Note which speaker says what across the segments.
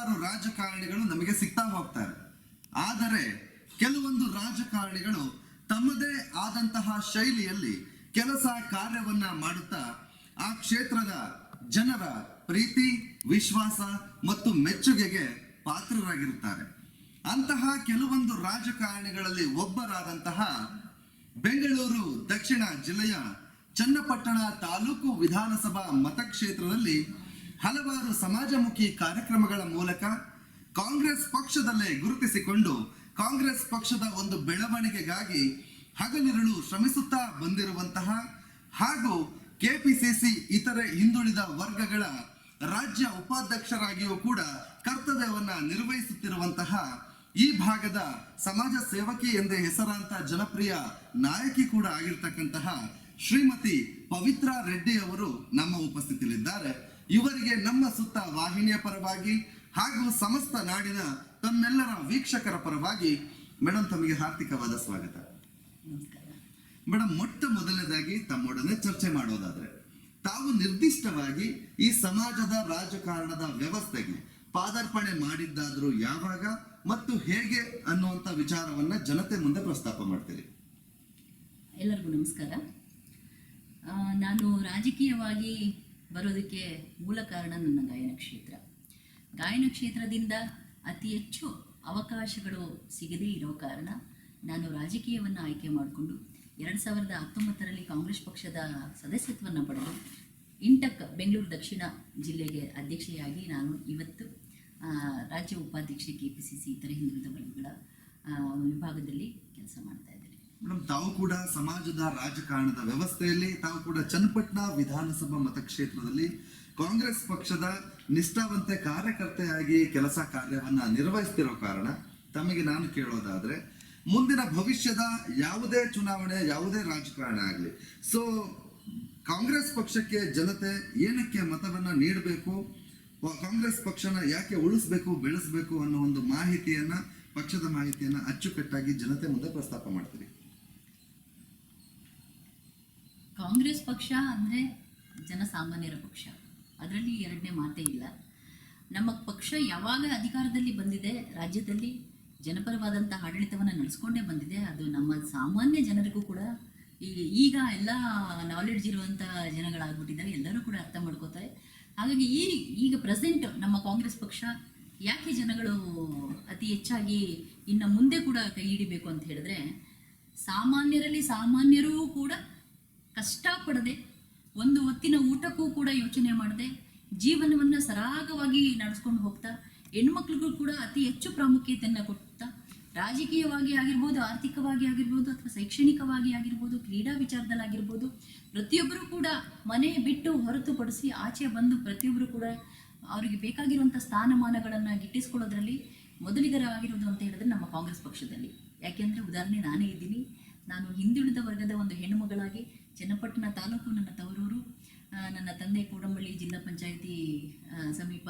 Speaker 1: ಹಲವಾರು ರಾಜಕಾರಣಿಗಳು ನಮಗೆ ಸಿಗ್ತಾ ಹೋಗ್ತಾರೆ. ಆದರೆ ಕೆಲವೊಂದು ರಾಜಕಾರಣಿಗಳು ತಮ್ಮದೇ ಆದಂತಹ ಶೈಲಿಯಲ್ಲಿ ಕೆಲಸ ಕಾರ್ಯವನ್ನ ಮಾಡುತ್ತಾ ಆ ಕ್ಷೇತ್ರದ ಜನರ ಪ್ರೀತಿ, ವಿಶ್ವಾಸ ಮತ್ತು ಮೆಚ್ಚುಗೆಗೆ ಪಾತ್ರರಾಗಿರುತ್ತಾರೆ. ಅಂತಹ ಕೆಲವೊಂದು ರಾಜಕಾರಣಿಗಳಲ್ಲಿ ಒಬ್ಬರಾದಂತಹ ಬೆಂಗಳೂರು ದಕ್ಷಿಣ ಜಿಲ್ಲೆಯ ಚನ್ನಪಟ್ಟಣ ತಾಲೂಕು ವಿಧಾನಸಭಾ ಮತಕ್ಷೇತ್ರದಲ್ಲಿ ಹಲವಾರು ಸಮಾಜಮುಖಿ ಕಾರ್ಯಕ್ರಮಗಳ ಮೂಲಕ ಕಾಂಗ್ರೆಸ್ ಪಕ್ಷದಲ್ಲೇ ಗುರುತಿಸಿಕೊಂಡು ಕಾಂಗ್ರೆಸ್ ಪಕ್ಷದ ಒಂದು ಬೆಳವಣಿಗೆಗಾಗಿ ಹಗಲಿರುಳು ಶ್ರಮಿಸುತ್ತಾ ಬಂದಿರುವಂತಹ ಹಾಗೂ ಕೆಪಿಸಿಸಿ ಇತರೆ ಹಿಂದುಳಿದ ವರ್ಗಗಳ ರಾಜ್ಯ ಉಪಾಧ್ಯಕ್ಷರಾಗಿಯೂ ಕೂಡ ಕರ್ತವ್ಯವನ್ನ ನಿರ್ವಹಿಸುತ್ತಿರುವಂತಹ ಈ ಭಾಗದ ಸಮಾಜ ಸೇವಕಿ ಎಂದೇ ಹೆಸರಾಂತ ಜನಪ್ರಿಯ ನಾಯಕಿ ಕೂಡ ಆಗಿರ್ತಕ್ಕಂತಹ ಶ್ರೀಮತಿ ಪವಿತ್ರ ರೆಡ್ಡಿ ಅವರು ನಮ್ಮ ಉಪಸ್ಥಿತಿಯಲ್ಲಿದ್ದಾರೆ. ಇವರಿಗೆ ನಮ್ಮ ಸುತ್ತ ವಾಹಿನಿಯ ಪರವಾಗಿ ಹಾಗೂ ಸಮಸ್ತ ನಾಡಿನ ತಮ್ಮೆಲ್ಲರ ವೀಕ್ಷಕರ ಪರವಾಗಿ ಮೇಡಮ್ ತಮಗೆ ಹಾರ್ದಿಕವಾದ ಸ್ವಾಗತ. ಮೇಡಮ್ ಮೊಟ್ಟ ಮೊದಲನೇದಾಗಿ ತಮ್ಮೊಡನೆ ಚರ್ಚೆ ಮಾಡೋದಾದ್ರೆ, ತಾವು ನಿರ್ದಿಷ್ಟವಾಗಿ ಈ ಸಮಾಜದ ರಾಜಕಾರಣದ ವ್ಯವಸ್ಥೆಗೆ ಪಾದಾರ್ಪಣೆ ಮಾಡಿದ್ದಾದ್ರೂ ಯಾವಾಗ ಮತ್ತು ಹೇಗೆ ಅನ್ನುವಂತ ವಿಚಾರವನ್ನ ಜನತೆ ಮುಂದೆ ಪ್ರಸ್ತಾಪ ಮಾಡ್ತೀರಿ?
Speaker 2: ಎಲ್ಲರಿಗೂ ನಮಸ್ಕಾರ. ನಾನು ರಾಜಕೀಯವಾಗಿ ಬರೋದಕ್ಕೆ ಮೂಲ ಕಾರಣ ನನ್ನ ಗಾಯನ ಕ್ಷೇತ್ರ. ಗಾಯನ ಕ್ಷೇತ್ರದಿಂದ ಅತಿ ಹೆಚ್ಚು ಅವಕಾಶಗಳು ಸಿಗದೇ ಇರೋ ಕಾರಣ ನಾನು ರಾಜಕೀಯವನ್ನು ಆಯ್ಕೆ ಮಾಡಿಕೊಂಡು ಎರಡು ಸಾವಿರದ ಹತ್ತೊಂಬತ್ತರಲ್ಲಿ ಕಾಂಗ್ರೆಸ್ ಪಕ್ಷದ ಸದಸ್ಯತ್ವವನ್ನು ಪಡೆದು ಇಂಟಕ್ ಬೆಂಗಳೂರು ದಕ್ಷಿಣ ಜಿಲ್ಲೆಗೆ ಅಧ್ಯಕ್ಷೆಯಾಗಿ ನಾನು ಇವತ್ತು ರಾಜ್ಯ ಉಪಾಧ್ಯಕ್ಷೆ ಕೆ ಪಿ ಸಿ ಸಿ ಇತರ ಹಿಂದುಳಿದ ವರ್ಗಗಳ ವಿಭಾಗದಲ್ಲಿ ಕೆಲಸ ಮಾಡ್ತಾ
Speaker 1: ಮೇಡಮ್ ತಾವು ಕೂಡ ಸಮಾಜದ ರಾಜಕಾರಣದ ವ್ಯವಸ್ಥೆಯಲ್ಲಿ, ತಾವು ಕೂಡ ಚನ್ನಪಟ್ಟಣ ವಿಧಾನಸಭಾ ಮತಕ್ಷೇತ್ರದಲ್ಲಿ ಕಾಂಗ್ರೆಸ್ ಪಕ್ಷದ ನಿಷ್ಠಾವಂತ ಕಾರ್ಯಕರ್ತೆಯಾಗಿ ಕೆಲಸ ಕಾರ್ಯವನ್ನು ನಿರ್ವಹಿಸ್ತಿರೋ ಕಾರಣ ತಮಗೆ ನಾನು ಕೇಳೋದಾದ್ರೆ, ಮುಂದಿನ ಭವಿಷ್ಯದ ಯಾವುದೇ ಚುನಾವಣೆ, ಯಾವುದೇ ರಾಜಕಾರಣ ಆಗಲಿ. ಸೊ ಕಾಂಗ್ರೆಸ್ ಪಕ್ಷಕ್ಕೆ ಜನತೆ ಏನಕ್ಕೆ ಮತವನ್ನ ನೀಡಬೇಕು, ಕಾಂಗ್ರೆಸ್ ಪಕ್ಷನ ಯಾಕೆ ಉಳಿಸ್ಬೇಕು, ಬೆಳೆಸಬೇಕು ಅನ್ನೋ ಒಂದು ಮಾಹಿತಿಯನ್ನ, ಪಕ್ಷದ ಮಾಹಿತಿಯನ್ನ ಅಚ್ಚುಕಟ್ಟಾಗಿ ಜನತೆ ಮುಂದೆ ಪ್ರಸ್ತಾಪ ಮಾಡ್ತೀರಿ.
Speaker 2: ಕಾಂಗ್ರೆಸ್ ಪಕ್ಷ ಅಂದರೆ ಜನಸಾಮಾನ್ಯರ ಪಕ್ಷ. ಅದರಲ್ಲಿ ಎರಡನೇ ಮಾತೇ ಇಲ್ಲ. ನಮ್ಮ ಪಕ್ಷ ಯಾವಾಗ ಅಧಿಕಾರದಲ್ಲಿ ಬಂದಿದೆ, ರಾಜ್ಯದಲ್ಲಿ ಜನಪರವಾದಂಥ ಆಡಳಿತವನ್ನು ನಡೆಸ್ಕೊಂಡೇ ಬಂದಿದೆ. ಅದು ನಮ್ಮ ಸಾಮಾನ್ಯ ಜನರಿಗೂ ಕೂಡ ಈ ಈಗ ಎಲ್ಲ ನಾಲೆಡ್ಜ್ ಇರುವಂಥ ಜನಗಳಾಗ್ಬಿಟ್ಟಿದ್ದಾರೆ, ಎಲ್ಲರೂ ಕೂಡ ಅರ್ಥ ಮಾಡ್ಕೋತಾರೆ. ಹಾಗಾಗಿ ಈ ಈಗ ಪ್ರೆಸೆಂಟ್ ನಮ್ಮ ಕಾಂಗ್ರೆಸ್ ಪಕ್ಷ ಯಾಕೆ ಜನಗಳು ಅತಿ ಹೆಚ್ಚಾಗಿ ಇನ್ನು ಮುಂದೆ ಕೂಡ ಕೈ ಹಿಡಿಬೇಕು ಅಂತ ಹೇಳಿದ್ರೆ, ಸಾಮಾನ್ಯರಲ್ಲಿ ಸಾಮಾನ್ಯರೂ ಕೂಡ ಕಷ್ಟಪಡದೆ ಒಂದು ಹೊತ್ತಿನ ಊಟಕ್ಕೂ ಕೂಡ ಯೋಚನೆ ಮಾಡದೆ ಜೀವನವನ್ನು ಸರಾಗವಾಗಿ ನಡೆಸ್ಕೊಂಡು ಹೋಗ್ತಾ, ಹೆಣ್ಮಕ್ಳಿಗೂ ಕೂಡ ಅತಿ ಹೆಚ್ಚು ಪ್ರಾಮುಖ್ಯತೆಯನ್ನು ಕೊಡ್ತಾ, ರಾಜಕೀಯವಾಗಿ ಆಗಿರ್ಬೋದು, ಆರ್ಥಿಕವಾಗಿ ಆಗಿರ್ಬೋದು ಅಥವಾ ಶೈಕ್ಷಣಿಕವಾಗಿ ಆಗಿರ್ಬೋದು, ಕ್ರೀಡಾ ವಿಚಾರದಲ್ಲಾಗಿರ್ಬೋದು ಪ್ರತಿಯೊಬ್ಬರೂ ಕೂಡ ಮನೆ ಬಿಟ್ಟು ಹೊರತುಪಡಿಸಿ ಆಚೆ ಬಂದು ಪ್ರತಿಯೊಬ್ಬರು ಕೂಡ ಅವರಿಗೆ ಬೇಕಾಗಿರುವಂಥ ಸ್ಥಾನಮಾನಗಳನ್ನು ಗಿಟ್ಟಿಸ್ಕೊಳ್ಳೋದ್ರಲ್ಲಿ ಮೊದಲಿಗರಾಗಿರೋದು ಅಂತ ಹೇಳಿದ್ರೆ ನಮ್ಮ ಕಾಂಗ್ರೆಸ್ ಪಕ್ಷದಲ್ಲಿ. ಯಾಕೆಂದರೆ ಉದಾಹರಣೆ ನಾನೇ ಇದ್ದೀನಿ. ನಾನು ಹಿಂದುಳಿದ ವರ್ಗದ ಒಂದು ಹೆಣ್ಣುಮಗಳಾಗಿ ಚನ್ನಪಟ್ಟಣ ತಾಲೂಕು ನನ್ನ ತವರೂರು ನನ್ನ ತಂದೆ ಕೋಡಂಬಳ್ಳಿ ಜಿಲ್ಲಾ ಪಂಚಾಯಿತಿ ಸಮೀಪ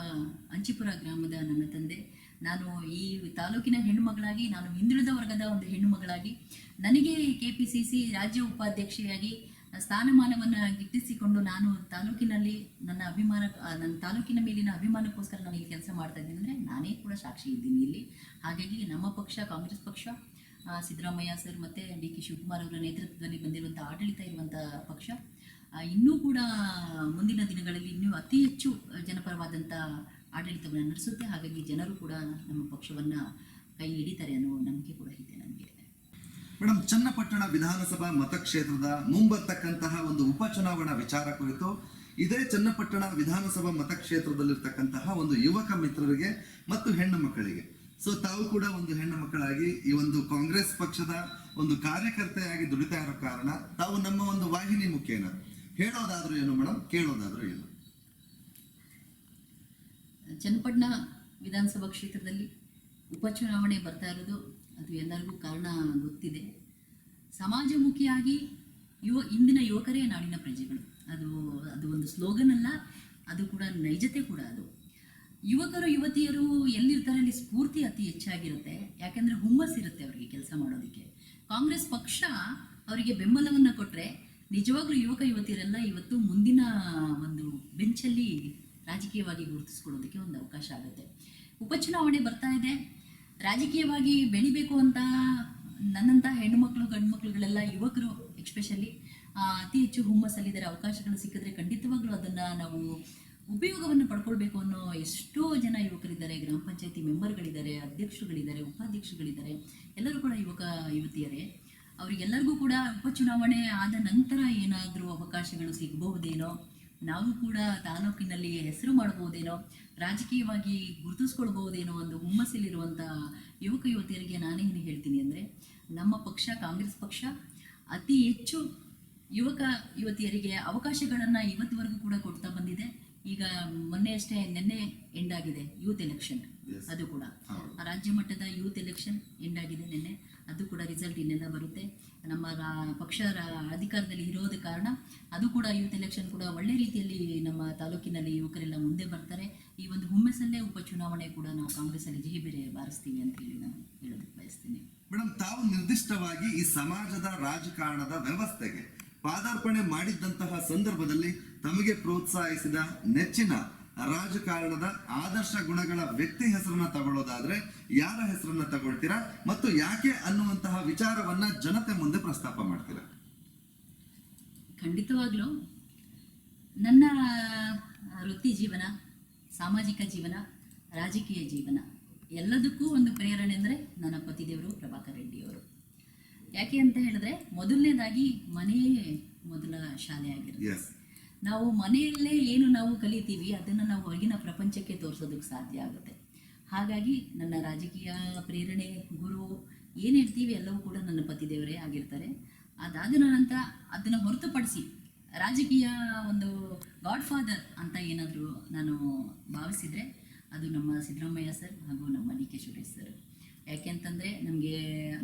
Speaker 2: ಅಂಚಿಪುರ ಗ್ರಾಮದ ನನ್ನ ತಂದೆ. ನಾನು ಈ ತಾಲೂಕಿನ ಹೆಣ್ಣುಮಗಳಾಗಿ, ನಾನು ಹಿಂದುಳಿದ ವರ್ಗದ ಒಂದು ಹೆಣ್ಣುಮಗಳಾಗಿ, ನನಗೆ ಕೆ ಪಿ ಸಿ ಸಿ ರಾಜ್ಯ ಉಪಾಧ್ಯಕ್ಷೆಯಾಗಿ ಸ್ಥಾನಮಾನವನ್ನು ಗಿಟ್ಟಿಸಿಕೊಂಡು ನಾನು ತಾಲೂಕಿನಲ್ಲಿ ನನ್ನ ಅಭಿಮಾನ ನನ್ನ ತಾಲೂಕಿನ ಮೇಲಿನ ಅಭಿಮಾನಕ್ಕೋಸ್ಕರ ನಾನು ಇಲ್ಲಿ ಕೆಲಸ ಮಾಡ್ತಾ ಇದ್ದೀನಿ. ಅಂದರೆ ನಾನೇ ಕೂಡ ಸಾಕ್ಷಿ ಇದ್ದೀನಿ ಇಲ್ಲಿ. ಹಾಗಾಗಿ ನಮ್ಮ ಪಕ್ಷ, ಕಾಂಗ್ರೆಸ್ ಪಕ್ಷ ಸಿದ್ದರಾಮಯ್ಯ ಸರ್ ಮತ್ತು ಡಿ ಕೆ ಶಿವಕುಮಾರ್ ಅವರ ನೇತೃತ್ವದಲ್ಲಿ ಬಂದಿರುವಂಥ ಆಡಳಿತ ಇರುವಂಥ ಪಕ್ಷ. ಇನ್ನೂ ಕೂಡ ಮುಂದಿನ ದಿನಗಳಲ್ಲಿ ಇನ್ನೂ ಅತಿ ಹೆಚ್ಚು ಜನಪರವಾದಂಥ ಆಡಳಿತವನ್ನು ನಡೆಸುತ್ತೆ. ಹಾಗಾಗಿ ಜನರು ಕೂಡ ನಮ್ಮ ಪಕ್ಷವನ್ನು ಕೈ ಹಿಡಿತಾರೆ ಅನ್ನೋ ನಂಬಿಕೆ ಕೂಡ ಇದೆ ನನಗೆ
Speaker 1: ಮೇಡಮ್ ಚನ್ನಪಟ್ಟಣ ವಿಧಾನಸಭಾ ಮತಕ್ಷೇತ್ರದ ಮುಂಬರ್ತಕ್ಕಂತಹ ಒಂದು ಉಪಚುನಾವಣಾ ವಿಚಾರ ಕುರಿತು ಇದೇ ಚನ್ನಪಟ್ಟಣ ವಿಧಾನಸಭಾ ಮತಕ್ಷೇತ್ರದಲ್ಲಿರ್ತಕ್ಕಂತಹ ಒಂದು ಯುವಕ ಮಿತ್ರರಿಗೆ ಮತ್ತು ಹೆಣ್ಣು ಮಕ್ಕಳಿಗೆ ಸೊ ತಾವು ಕೂಡ ಒಂದು ಹೆಣ್ಣು ಮಕ್ಕಳಾಗಿ ಈ ಒಂದು ಕಾಂಗ್ರೆಸ್ ಪಕ್ಷದ ಒಂದು ಕಾರ್ಯಕರ್ತೆಯಾಗಿ ದುಡಿತಾ ಇರೋ ಕಾರಣ ತಾವು ನಮ್ಮ ಒಂದು ವಾಹಿನಿ ಮುಖೇನ. ಹೇಳೋದಾದ್ರೂ ಏನು ಮೇಡಮ್ ಕೇಳೋದಾದ್ರೂ ಏನು?
Speaker 2: ಚನ್ನಪಟ್ಟಣ ವಿಧಾನಸಭಾ ಕ್ಷೇತ್ರದಲ್ಲಿ ಉಪಚುನಾವಣೆ ಬರ್ತಾ ಇರೋದು ಅದು ಎಲ್ಲರಿಗೂ ಕಾರಣ ಗೊತ್ತಿದೆ. ಸಮಾಜಮುಖಿಯಾಗಿ ಯುವ, ಇಂದಿನ ಯುವಕರೇ ನಾಡಿನ ಪ್ರಜೆಗಳು. ಅದು ಅದು ಒಂದು ಸ್ಲೋಗನ್ ಅಲ್ಲ, ಅದು ಕೂಡ ನೈಜತೆ ಕೂಡ ಅದು. ಯುವಕರು, ಯುವತಿಯರು ಎಲ್ಲಿರ್ತಾರೆ ಅಲ್ಲಿ ಸ್ಫೂರ್ತಿ ಅತಿ ಹೆಚ್ಚಾಗಿರುತ್ತೆ. ಯಾಕೆಂದ್ರೆ ಹುಮ್ಮಸ್ ಇರುತ್ತೆ ಅವರಿಗೆ ಕೆಲಸ ಮಾಡೋದಕ್ಕೆ. ಕಾಂಗ್ರೆಸ್ ಪಕ್ಷ ಅವರಿಗೆ ಬೆಂಬಲವನ್ನು ಕೊಟ್ಟರೆ ನಿಜವಾಗ್ಲೂ ಯುವಕ, ಯುವತಿಯರೆಲ್ಲ ಇವತ್ತು ಮುಂದಿನ ಒಂದು ಬೆಂಚಲ್ಲಿ ರಾಜಕೀಯವಾಗಿ ಗುರುತಿಸ್ಕೊಳ್ಳೋದಕ್ಕೆ ಒಂದು ಅವಕಾಶ ಆಗುತ್ತೆ. ಉಪಚುನಾವಣೆ ಬರ್ತಾ ಇದೆ. ರಾಜಕೀಯವಾಗಿ ಬೆಳಿಬೇಕು ಅಂತ ನನ್ನಂಥ ಹೆಣ್ಣುಮಕ್ಕಳು ಗಂಡು ಮಕ್ಳುಗಳೆಲ್ಲ ಯುವಕರು ಎಕ್ಸ್ಪೆಷಲಿ ಅತಿ ಹೆಚ್ಚು ಹುಮ್ಮಸ್ಸಲ್ಲಿದ್ದಾರೆ ಅವಕಾಶಗಳು ಸಿಕ್ಕಿದ್ರೆ ಖಂಡಿತವಾಗ್ಲೂ ಅದನ್ನು ನಾವು ಉಪಯೋಗವನ್ನು ಪಡ್ಕೊಳ್ಬೇಕು ಅನ್ನೋ ಎಷ್ಟೋ ಜನ ಯುವಕರಿದ್ದಾರೆ, ಗ್ರಾಮ ಪಂಚಾಯತಿ ಮೆಂಬರ್ಗಳಿದ್ದಾರೆ, ಅಧ್ಯಕ್ಷರುಗಳಿದ್ದಾರೆ, ಉಪಾಧ್ಯಕ್ಷರುಗಳಿದ್ದಾರೆ. ಎಲ್ಲರೂ ಕೂಡ ಯುವಕ, ಯುವತಿಯರೇ, ಅವರಿಗೆಲ್ಲರಿಗೂ ಕೂಡ ಉಪಚುನಾವಣೆ ಆದ ನಂತರ ಏನಾದರೂ ಅವಕಾಶಗಳು ಸಿಗಬಹುದೇನೋ? ನಾವು ಕೂಡ ತಾಲೂಕಿನಲ್ಲಿ ಹೆಸರು ಮಾಡಬಹುದೇನೋ? ರಾಜಕೀಯವಾಗಿ ಗುರುತಿಸ್ಕೊಳ್ಬಹುದೇನೋ ಒಂದು ಹುಮ್ಮಸ್ಸಲ್ಲಿರುವಂಥ ಯುವಕ, ಯುವತಿಯರಿಗೆ ನಾನೇನು ಹೇಳ್ತೀನಿ ಅಂದರೆ, ನಮ್ಮ ಪಕ್ಷ, ಕಾಂಗ್ರೆಸ್ ಪಕ್ಷ ಅತಿ ಹೆಚ್ಚು ಯುವಕ, ಯುವತಿಯರಿಗೆ ಅವಕಾಶಗಳನ್ನು ಇವತ್ತುವರೆಗೂ ಕೂಡ ಕೊಡ್ತಾ ಬಂದಿದೆ. ಈಗ ಮೊನ್ನೆ ಅಷ್ಟೇ ನಿನ್ನೆ ಎಂಡ್ ಆಗಿದೆ ಯೂತ್ ಎಲೆಕ್ಷನ್ ಅದು ಕೂಡ. ರಾಜ್ಯ ಮಟ್ಟದ ಯೂತ್ ಎಲೆಕ್ಷನ್ ಎಂಡ್ ಆಗಿದೆ ನಿನ್ನೆ. ಅದು ಕೂಡ ರಿಸಲ್ಟ್ ಇನ್ನೆಲ್ಲ ಬರುತ್ತೆ. ನಮ್ಮ ಪಕ್ಷ ಅಧಿಕಾರದಲ್ಲಿ ಇರೋದ ಕಾರಣ ಅದು ಕೂಡ ಯೂತ್ ಎಲೆಕ್ಷನ್ ಕೂಡ ಒಳ್ಳೆ ರೀತಿಯಲ್ಲಿ ನಮ್ಮ ತಾಲೂಕಿನಲ್ಲಿ ಯುವಕರೆಲ್ಲ ಮುಂದೆ ಬರ್ತಾರೆ. ಈ ಒಂದು ಹುಮ್ಮಸ್ಸಲ್ಲೇ ಉಪಚುನಾವಣೆ ಕೂಡ ನಾವು ಕಾಂಗ್ರೆಸ್ಸಲ್ಲಿ ಜಹಿಬೇರೆ ಬಾರಿಸ್ತೀವಿ ಅಂತ ಹೇಳಿ ನಾನು ಹೇಳೋದಕ್ಕೆ ಬಯಸ್ತೀನಿ.
Speaker 1: ಮೇಡಮ್ ತಾವು ನಿರ್ದಿಷ್ಟವಾಗಿ ಈ ಸಮಾಜದ ರಾಜಕಾರಣದ ವ್ಯವಸ್ಥೆಗೆ ಪಾದಾರ್ಪಣೆ ಮಾಡಿದ್ದಂತಹ ಸಂದರ್ಭದಲ್ಲಿ ತಮಗೆ ಪ್ರೋತ್ಸಾಹಿಸಿದ ನೆಚ್ಚಿನ ರಾಜಕಾರಣದ ಆದರ್ಶ ಗುಣಗಳ ವ್ಯಕ್ತಿ ಹೆಸರನ್ನ ತಗೊಳ್ಳೋದಾದ್ರೆ ಯಾರ ಹೆಸರನ್ನ ತಗೊಳ್ತೀರಾ ಮತ್ತು ಯಾಕೆ ಅನ್ನುವಂತಹ ವಿಚಾರವನ್ನ ಜನತೆ ಮುಂದೆ ಪ್ರಸ್ತಾಪ ಮಾಡ್ತೀರಾ?
Speaker 2: ಖಂಡಿತವಾಗ್ಲೂ. ನನ್ನ ವೃತ್ತಿ ಜೀವನ, ಸಾಮಾಜಿಕ ಜೀವನ, ರಾಜಕೀಯ ಜೀವನ ಎಲ್ಲದಕ್ಕೂ ಒಂದು ಪ್ರೇರಣೆ ಅಂದರೆ ನನ್ನ ಪತಿದೇವರು ಪ್ರಭಾಕರ್ ರೆಡ್ಡಿಯವರು ಯಾಕೆ ಅಂತ ಹೇಳಿದ್ರೆ ಮೊದಲನೇದಾಗಿ ಮನೆಯೇ ಮೊದಲ ಶಾಲೆ ಆಗಿರುತ್ತೆ. ನಾವು ಮನೆಯಲ್ಲೇ ಏನು ನಾವು ಕಲಿತೀವಿ ಅದನ್ನು ನಾವು ಹೊರಗಿನ ಪ್ರಪಂಚಕ್ಕೆ ತೋರಿಸೋದಕ್ಕೆ ಸಾಧ್ಯ ಆಗುತ್ತೆ. ಹಾಗಾಗಿ ನನ್ನ ರಾಜಕೀಯ ಪ್ರೇರಣೆ ಗುರು ಏನು ಹೇಳ್ತೀವಿ ಎಲ್ಲವೂ ಕೂಡ ನನ್ನ ಪತಿದೇವರೇ ಆಗಿರ್ತಾರೆ. ಅದಾದ ನಂತರ ಅದನ್ನು ಹೊರತುಪಡಿಸಿ ರಾಜಕೀಯ ಒಂದು ಗಾಡ್ ಫಾದರ್ ಅಂತ ಏನಾದರೂ ನಾನು ಭಾವಿಸಿದರೆ ಅದು ನಮ್ಮ ಸಿದ್ದರಾಮಯ್ಯ ಸರ್ ಹಾಗೂ ನಮ್ಮ ಡಿ ಕೆ ಸುರೇಶ್ ಸರ್. ಯಾಕೆಂತಂದರೆ ನಮಗೆ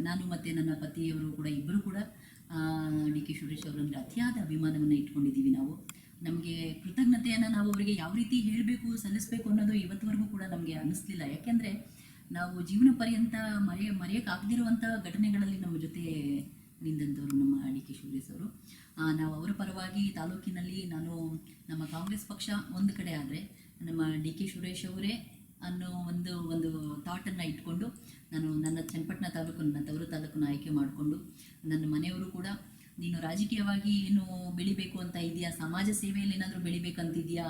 Speaker 2: ನಾನು ಮತ್ತು ನನ್ನ ಪತಿಯವರು ಕೂಡ ಇಬ್ಬರು ಕೂಡ ಡಿ ಕೆ ಸುರೇಶ್ ಅವರಂದ್ರೆ ಅತಿಯಾದ ಅಭಿಮಾನವನ್ನು ಇಟ್ಕೊಂಡಿದ್ದೀವಿ ನಾವು. ನಮಗೆ ಕೃತಜ್ಞತೆಯನ್ನು ನಾವು ಅವರಿಗೆ ಯಾವ ರೀತಿ ಹೇಳಬೇಕು, ಸಲ್ಲಿಸಬೇಕು ಅನ್ನೋದು ಇವತ್ತುವರೆಗೂ ಕೂಡ ನಮಗೆ ಅನ್ನಿಸ್ಲಿಲ್ಲ. ಯಾಕೆಂದರೆ ನಾವು ಜೀವನ ಪರ್ಯಂತ ಮರೆಯ ಮರೆಯೋಕ್ಕಾಗದಿರುವಂಥ ಘಟನೆಗಳಲ್ಲಿ ನಮ್ಮ ಜೊತೆ ನಿಂದಂಥವ್ರು ನಮ್ಮ ಡಿ ಕೆ ಸುರೇಶ್ ಅವರು. ನಾವು ಅವರ ಪರವಾಗಿ ತಾಲೂಕಿನಲ್ಲಿ ನಾನು ನಮ್ಮ ಕಾಂಗ್ರೆಸ್ ಪಕ್ಷ ಒಂದು ಕಡೆ ಆದರೆ, ನಮ್ಮ ಡಿ ಕೆ ಸುರೇಶ್ ಅವರೇ ಅನ್ನೋ ಒಂದು ಒಂದು ಥಾಟನ್ನು ಇಟ್ಕೊಂಡು ನಾನು ನನ್ನ ಚನ್ನಪಟ್ಟಣ ತಾಲೂಕು ನನ್ನ ತವರು ತಾಲೂಕನ್ನು ಆಯ್ಕೆ ಮಾಡಿಕೊಂಡು ನನ್ನ ಮನೆಯವರು ಕೂಡ, ನೀನು ರಾಜಕೀಯವಾಗಿ ಏನು ಬೆಳಿಬೇಕು ಅಂತ ಇದೆಯಾ ಸಮಾಜ ಸೇವೆಯಲ್ಲಿ ಏನಾದರೂ ಬೆಳಿಬೇಕಂತಿದೆಯಾ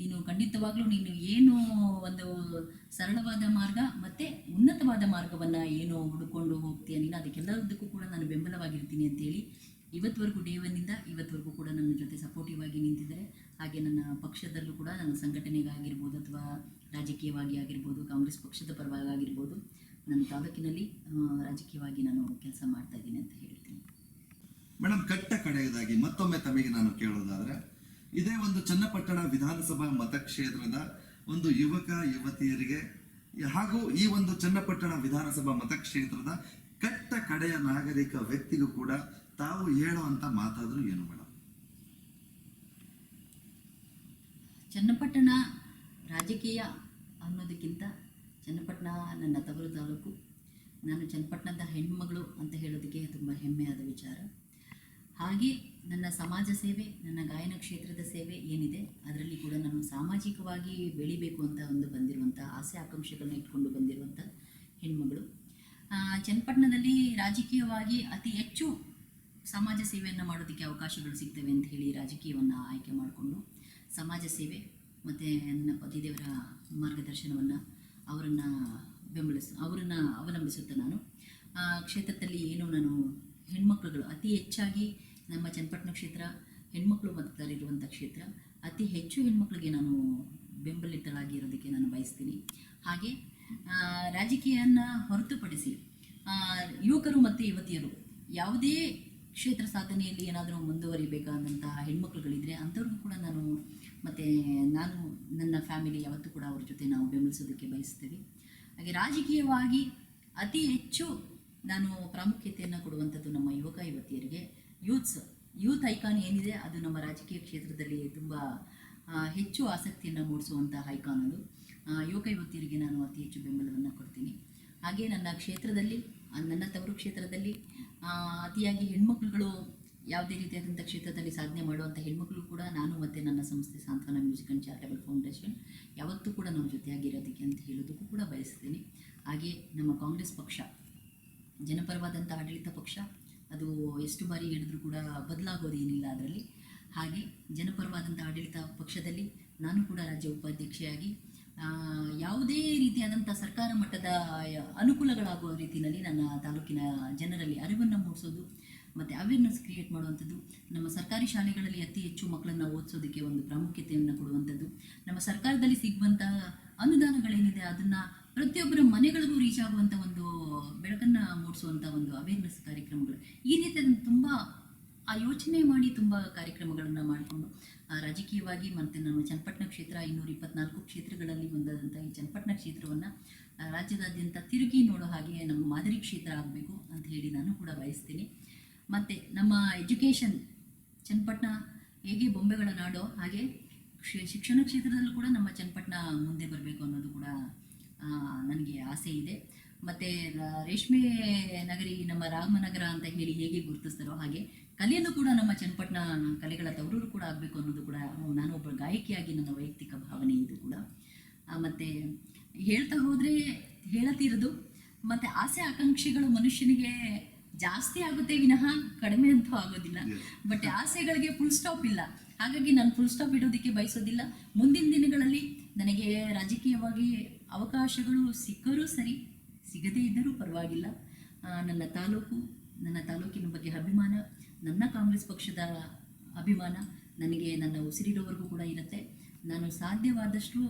Speaker 2: ನೀನು ಖಂಡಿತವಾಗ್ಲೂ ನೀನು ಏನು ಒಂದು ಸರಳವಾದ ಮಾರ್ಗ ಮತ್ತು ಉನ್ನತವಾದ ಮಾರ್ಗವನ್ನು ಏನು ಹುಡುಕೊಂಡು ಹೋಗ್ತೀಯ? ನೀನು ಅದಕ್ಕೆಲ್ಲದಕ್ಕೂ ಕೂಡ ನಾನು ಬೆಂಬಲವಾಗಿರ್ತೀನಿ ಅಂತೇಳಿ ಇವತ್ತುವರೆಗೂ ಡೇ ಒನ್ನಿಂದ ಇವತ್ತವರೆಗೂ ಕೂಡ ನನ್ನ ಜೊತೆ ಸಪೋರ್ಟಿವ್ ಆಗಿ ನಿಂತಿದ್ದಾರೆ. ಹಾಗೆ ನನ್ನ ಪಕ್ಷದಲ್ಲೂ ಕೂಡ ನನ್ನ ಸಂಘಟನೆಗಾಗಿರ್ಬೋದು ಅಥವಾ ರಾಜಕೀಯವಾಗಿ ಆಗಿರ್ಬೋದು, ಕಾಂಗ್ರೆಸ್ ಪಕ್ಷದ ಪರವಾಗಿ ಆಗಿರ್ಬೋದು, ನನ್ನ ತಾಲೂಕಿನಲ್ಲಿ ರಾಜಕೀಯವಾಗಿ ನಾನು ಕೆಲಸ ಮಾಡ್ತಾ ಇದ್ದೀನಿ ಅಂತ ಹೇಳ್ತೀನಿ.
Speaker 1: ಮೇಡಮ್ ಕಟ್ಟ ಕಡೆಯದಾಗಿ ಮತ್ತೊಮ್ಮೆ ತಮಗೆ ನಾನು ಕೇಳೋದಾದ್ರೆ, ಇದೇ ಒಂದು ಚನ್ನಪಟ್ಟಣ ವಿಧಾನಸಭಾ ಮತಕ್ಷೇತ್ರದ ಒಂದು ಯುವಕ, ಯುವತಿಯರಿಗೆ, ಹಾಗೂ ಈ ಒಂದು ಚನ್ನಪಟ್ಟಣ ವಿಧಾನಸಭಾ ಮತಕ್ಷೇತ್ರದ ಕಟ್ಟ ಕಡೆಯ ನಾಗರಿಕ ವ್ಯಕ್ತಿಗೂ ಕೂಡ ತಾವು ಹೇಳುವಂತ ಮಾತಾದ್ರು ಏನು ಮೇಡಮ್
Speaker 2: ಚನ್ನಪಟ್ಟಣ ರಾಜಕೀಯ ಅನ್ನೋದಕ್ಕಿಂತ ಚನ್ನಪಟ್ಟಣ ನನ್ನ ತವರು ತಾಲೂಕು. ನಾನು ಚನ್ನಪಟ್ಟಣದ ಹೆಣ್ಮಗಳು ಅಂತ ಹೇಳೋದಕ್ಕೆ ತುಂಬ ಹೆಮ್ಮೆಯಾದ ವಿಚಾರ. ಹಾಗೆ ನನ್ನ ಸಮಾಜ ಸೇವೆ, ನನ್ನ ಗಾಯನ ಕ್ಷೇತ್ರದ ಸೇವೆ ಏನಿದೆ, ಅದರಲ್ಲಿ ಕೂಡ ನಾನು ಸಾಮಾಜಿಕವಾಗಿ ಬೆಳಿಬೇಕು ಅಂತ ಒಂದು ಬಂದಿರುವಂಥ ಆಸೆ ಆಕಾಂಕ್ಷೆಗಳನ್ನ ಇಟ್ಕೊಂಡು ಬಂದಿರುವಂಥ ಹೆಣ್ಮಗಳು ಚನ್ನಪಟ್ಟಣದಲ್ಲಿ ರಾಜಕೀಯವಾಗಿ ಅತಿ ಹೆಚ್ಚು ಸಮಾಜ ಸೇವೆಯನ್ನು ಮಾಡೋದಕ್ಕೆ ಅವಕಾಶಗಳು ಸಿಗ್ತವೆ ಅಂತ ಹೇಳಿ ರಾಜಕೀಯವನ್ನು ಆಯ್ಕೆ ಮಾಡಿಕೊಂಡು ಸಮಾಜ ಸೇವೆ ಮತ್ತು ನನ್ನ ಪತಿದೇವರ ಮಾರ್ಗದರ್ಶನವನ್ನು ಅವರನ್ನು ಬೆಂಬಲಿಸ ಅವರನ್ನು ಅವಲಂಬಿಸುತ್ತೆ ನಾನು. ಆ, ಕ್ಷೇತ್ರದಲ್ಲಿ ಏನು ನಾನು ಹೆಣ್ಮಕ್ಳುಗಳು ಅತಿ ಹೆಚ್ಚಾಗಿ ನಮ್ಮ ಚನ್ನಪಟ್ಟಣ ಕ್ಷೇತ್ರ ಹೆಣ್ಮಕ್ಳು ಮತದಾರರಿರುವಂಥ ಕ್ಷೇತ್ರ ಅತಿ ಹೆಚ್ಚು ಹೆಣ್ಮಕ್ಳಿಗೆ ನಾನು ಬೆಂಬಲಿತಳಾಗಿ ಇರೋದಕ್ಕೆ ನಾನು ಬಯಸ್ತೀನಿ. ಹಾಗೆ ರಾಜಕೀಯವನ್ನು ಹೊರತುಪಡಿಸಿ ಯುವಕರು ಮತ್ತು ಯುವತಿಯರು ಯಾವುದೇ ಕ್ಷೇತ್ರ ಸಾಧನೆಯಲ್ಲಿ ಏನಾದರೂ ಮುಂದುವರಿಬೇಕಾದಂತಹ ಹೆಣ್ಮಕ್ಳುಗಳಿದ್ರೆ ಅಂಥವ್ರಿಗೂ ಕೂಡ ನಾನು ಮತ್ತು ನಾನು ನನ್ನ ಫ್ಯಾಮಿಲಿ ಯಾವತ್ತೂ ಕೂಡ ಅವ್ರ ಜೊತೆ ನಾವು ಬೆಂಬಲಿಸೋದಕ್ಕೆ ಬಯಸ್ತೇವೆ. ಹಾಗೆ ರಾಜಕೀಯವಾಗಿ ಅತಿ ಹೆಚ್ಚು ನಾನು ಪ್ರಾಮುಖ್ಯತೆಯನ್ನು ಕೊಡುವಂಥದ್ದು ನಮ್ಮ ಯುವಕ ಯುವತಿಯರಿಗೆ. ಯೂತ್ಸ್ ಯೂತ್ ಐಕಾನ್ ಏನಿದೆ ಅದು ನಮ್ಮ ರಾಜಕೀಯ ಕ್ಷೇತ್ರದಲ್ಲಿ ತುಂಬ ಹೆಚ್ಚು ಆಸಕ್ತಿಯನ್ನು ಮೂಡಿಸುವಂಥ ಐಕಾನ್ ಅದು. ಯುವಕ ಯುವತಿಯರಿಗೆ ನಾನು ಅತಿ ಹೆಚ್ಚು ಬೆಂಬಲವನ್ನು ಕೊಡ್ತೀನಿ. ಹಾಗೆ ನನ್ನ ಕ್ಷೇತ್ರದಲ್ಲಿ ನನ್ನ ತವರು ಕ್ಷೇತ್ರದಲ್ಲಿ ಅತಿಯಾಗಿ ಹೆಣ್ಮಕ್ಳುಗಳು ಯಾವುದೇ ರೀತಿಯಾದಂಥ ಕ್ಷೇತ್ರದಲ್ಲಿ ಸಾಧನೆ ಮಾಡುವಂಥ ಹೆಣ್ಮಕ್ಳು ಕೂಡ ನಾನು ಮತ್ತು ನನ್ನ ಸಂಸ್ಥೆ ಸಾಂತ್ವನ ಮ್ಯೂಸಿಕ್ ಆ್ಯಂಡ್ ಚಾರಿಟಬಲ್ ಫೌಂಡೇಶನ್ ಯಾವತ್ತೂ ಕೂಡ ನಮ್ಮ ಜೊತೆಯಾಗಿರೋದಕ್ಕೆ ಅಂತ ಹೇಳೋದಕ್ಕೂ ಕೂಡ ಬಯಸ್ತೀನಿ. ಹಾಗೆ ನಮ್ಮ ಕಾಂಗ್ರೆಸ್ ಪಕ್ಷ, ಜನಪರವಾದಂಥ ಆಡಳಿತ ಪಕ್ಷ, ಅದು ಎಷ್ಟು ಬಾರಿ ಹೇಳಿದ್ರು ಕೂಡ ಬದಲಾಗೋದೇನಿಲ್ಲ ಅದರಲ್ಲಿ. ಹಾಗೆ ಜನಪರವಾದಂಥ ಆಡಳಿತ ಪಕ್ಷದಲ್ಲಿ ನಾನು ಕೂಡ ರಾಜ್ಯ ಉಪಾಧ್ಯಕ್ಷೆಯಾಗಿ ಯಾವುದೇ ರೀತಿಯಾದಂಥ ಸರ್ಕಾರ ಮಟ್ಟದ ಅನುಕೂಲಗಳಾಗುವ ರೀತಿಯಲ್ಲಿ ನನ್ನ ತಾಲೂಕಿನ ಜನರಲ್ಲಿ ಅರಿವನ್ನು ಮೂಡಿಸೋದು, ಮತ್ತು ಅವೇರ್ನೆಸ್ ಕ್ರಿಯೇಟ್ ಮಾಡುವಂಥದ್ದು, ನಮ್ಮ ಸರ್ಕಾರಿ ಶಾಲೆಗಳಲ್ಲಿ ಅತಿ ಹೆಚ್ಚು ಮಕ್ಕಳನ್ನು ಓದಿಸೋದಕ್ಕೆ ಒಂದು ಪ್ರಾಮುಖ್ಯತೆಯನ್ನು ಕೊಡುವಂಥದ್ದು, ನಮ್ಮ ಸರ್ಕಾರದಲ್ಲಿ ಸಿಗುವಂತಹ ಅನುದಾನಗಳೇನಿದೆ ಅದನ್ನು ಪ್ರತಿಯೊಬ್ಬರ ಮನೆಗಳಿಗೂ ರೀಚ್ ಆಗುವಂಥ ಒಂದು ಬೆಳಕನ್ನು ಮೂಡಿಸುವಂಥ ಒಂದು ಅವೇರ್ನೆಸ್ ಕಾರ್ಯಕ್ರಮಗಳು ಈ ರೀತಿಯಾದ ತುಂಬ ಆ ಯೋಚನೆ ಮಾಡಿ ತುಂಬ ಕಾರ್ಯಕ್ರಮಗಳನ್ನು ಮಾಡಿಕೊಂಡು ರಾಜಕೀಯವಾಗಿ ಮತ್ತು ನಾನು ಚನ್ನಪಟ್ಟಣ ಕ್ಷೇತ್ರ ಇನ್ನೂರ ಇಪ್ಪತ್ನಾಲ್ಕು ಕ್ಷೇತ್ರಗಳಲ್ಲಿ ಒಂದಾದಂಥ ಈ ಚನ್ನಪಟ್ಟಣ ಕ್ಷೇತ್ರವನ್ನು ರಾಜ್ಯದಾದ್ಯಂತ ತಿರುಗಿ ನೋಡೋ ಹಾಗೆ ನಮ್ಮ ಮಾದರಿ ಕ್ಷೇತ್ರ ಆಗಬೇಕು ಅಂತ ಹೇಳಿ ನಾನು ಕೂಡ ಬಯಸ್ತೀನಿ. ಮತ್ತು ನಮ್ಮ ಎಜುಕೇಷನ್, ಚನ್ನಪಟ್ಟಣ ಹೇಗೆ ಬೊಂಬೆಗಳ ನಾಡೋ, ಹಾಗೆ ಶಿಕ್ಷಣ ಕ್ಷೇತ್ರದಲ್ಲೂ ಕೂಡ ನಮ್ಮ ಚನ್ನಪಟ್ಟಣ ಮುಂದೆ ಬರಬೇಕು ಅನ್ನೋದು ಕೂಡ ನನಗೆ ಆಸೆ ಇದೆ. ಮತ್ತು ರೇಷ್ಮೆ ನಗರಿ, ನಮ್ಮ ರಾಮನಗರ ಅಂತ ಹೇಳಿ ಹೇಗೆ ಗುರುತಿಸ್ತಾರೋ ಹಾಗೆ ಕಲೆಯಲ್ಲೂ ಕೂಡ ನಮ್ಮ ಚನ್ನಪಟ್ಟಣ ಕಲೆಗಳ ತವರೂರು ಕೂಡ ಆಗಬೇಕು ಅನ್ನೋದು ಕೂಡ ನಾನು ಒಬ್ಬ ಗಾಯಕಿಯಾಗಿ ನನ್ನ ವೈಯಕ್ತಿಕ ಭಾವನೆ ಇದು ಕೂಡ ಮತ್ತು ಹೇಳ್ತಾ ಹೋದರೆ ಹೇಳತಿರೋದು. ಮತ್ತು ಆಸೆ ಆಕಾಂಕ್ಷೆಗಳು ಮನುಷ್ಯನಿಗೆ ಜಾಸ್ತಿ ಆಗುತ್ತೆ ವಿನಃ ಕಡಿಮೆ ಅಂತೂ ಆಗೋದಿಲ್ಲ. ಬಟ್ ಆಸೆಗಳಿಗೆ ಫುಲ್ ಸ್ಟಾಪ್ ಇಲ್ಲ. ಹಾಗಾಗಿ ನಾನು ಫುಲ್ ಸ್ಟಾಪ್ ಇಡೋದಕ್ಕೆ ಬಯಸೋದಿಲ್ಲ. ಮುಂದಿನ ದಿನಗಳಲ್ಲಿ ನನಗೆ ರಾಜಕೀಯವಾಗಿ ಅವಕಾಶಗಳು ಸಿಕ್ಕರೂ ಸರಿ ಸಿಗದೇ ಇದ್ದರೂ ಪರವಾಗಿಲ್ಲ. ನನ್ನ ತಾಲೂಕು ನನ್ನ ತಾಲೂಕಿನ ಬಗ್ಗೆ ಅಭಿಮಾನ, ನನ್ನ ಕಾಂಗ್ರೆಸ್ ಪಕ್ಷದ ಅಭಿಮಾನ, ನನಗೆ ನನ್ನ ಉಸಿರಿರೋವರೆಗೂ ಕೂಡ ಇರುತ್ತೆ. ನಾನು ಸಾಧ್ಯವಾದಷ್ಟು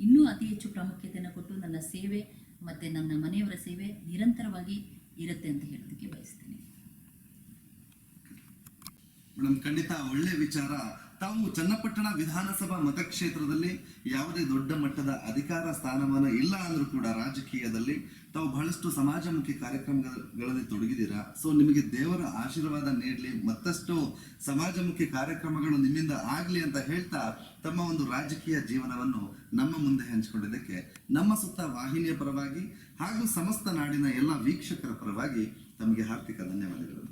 Speaker 2: ಇನ್ನೂ ಅತಿ ಹೆಚ್ಚು ಪ್ರಾಮುಖ್ಯತೆಯನ್ನು ಕೊಟ್ಟು ನನ್ನ ಸೇವೆ ಮತ್ತು ನನ್ನ ಮನೆಯವರ ಸೇವೆ ನಿರಂತರವಾಗಿ ಇರುತ್ತೆ ಅಂತ ಹೇಳೋದಕ್ಕೆ ಬಯಸ್ತೇನೆ.
Speaker 1: ಮೇಡಮ್ ಖಂಡಿತ ಒಳ್ಳೆ ವಿಚಾರ. ತಾವು ಚನ್ನಪಟ್ಟಣ ವಿಧಾನಸಭಾ ಮತಕ್ಷೇತ್ರದಲ್ಲಿ ಯಾವುದೇ ದೊಡ್ಡ ಮಟ್ಟದ ಅಧಿಕಾರ, ಸ್ಥಾನಮಾನ ಇಲ್ಲ ಅಂದ್ರೂ ಕೂಡ ರಾಜಕೀಯದಲ್ಲಿ ತಾವು ಬಹಳಷ್ಟು ಸಮಾಜಮುಖಿ ಕಾರ್ಯಕ್ರಮಗಳಲ್ಲಿ ತೊಡಗಿದ್ದೀರಾ? ಸೊ ನಿಮಗೆ ದೇವರ ಆಶೀರ್ವಾದ ನೀಡಲಿ, ಮತ್ತಷ್ಟು ಸಮಾಜಮುಖಿ ಕಾರ್ಯಕ್ರಮಗಳು ನಿಮ್ಮಿಂದ ಆಗಲಿ ಅಂತ ಹೇಳ್ತಾ ತಮ್ಮ ಒಂದು ರಾಜಕೀಯ ಜೀವನವನ್ನು ನಮ್ಮ ಮುಂದೆ ಹಂಚಿಕೊಂಡಿದ್ದಕ್ಕೆ, ನಮ್ಮ ಸುತ್ತ ವಾಹಿನಿಯ ಪರವಾಗಿ ಹಾಗೂ ಸಮಸ್ತ ನಾಡಿನ ಎಲ್ಲ ವೀಕ್ಷಕರ ಪರವಾಗಿ ತಮಗೆ ಹಾರ್ದಿಕ ಧನ್ಯವಾದಗಳು.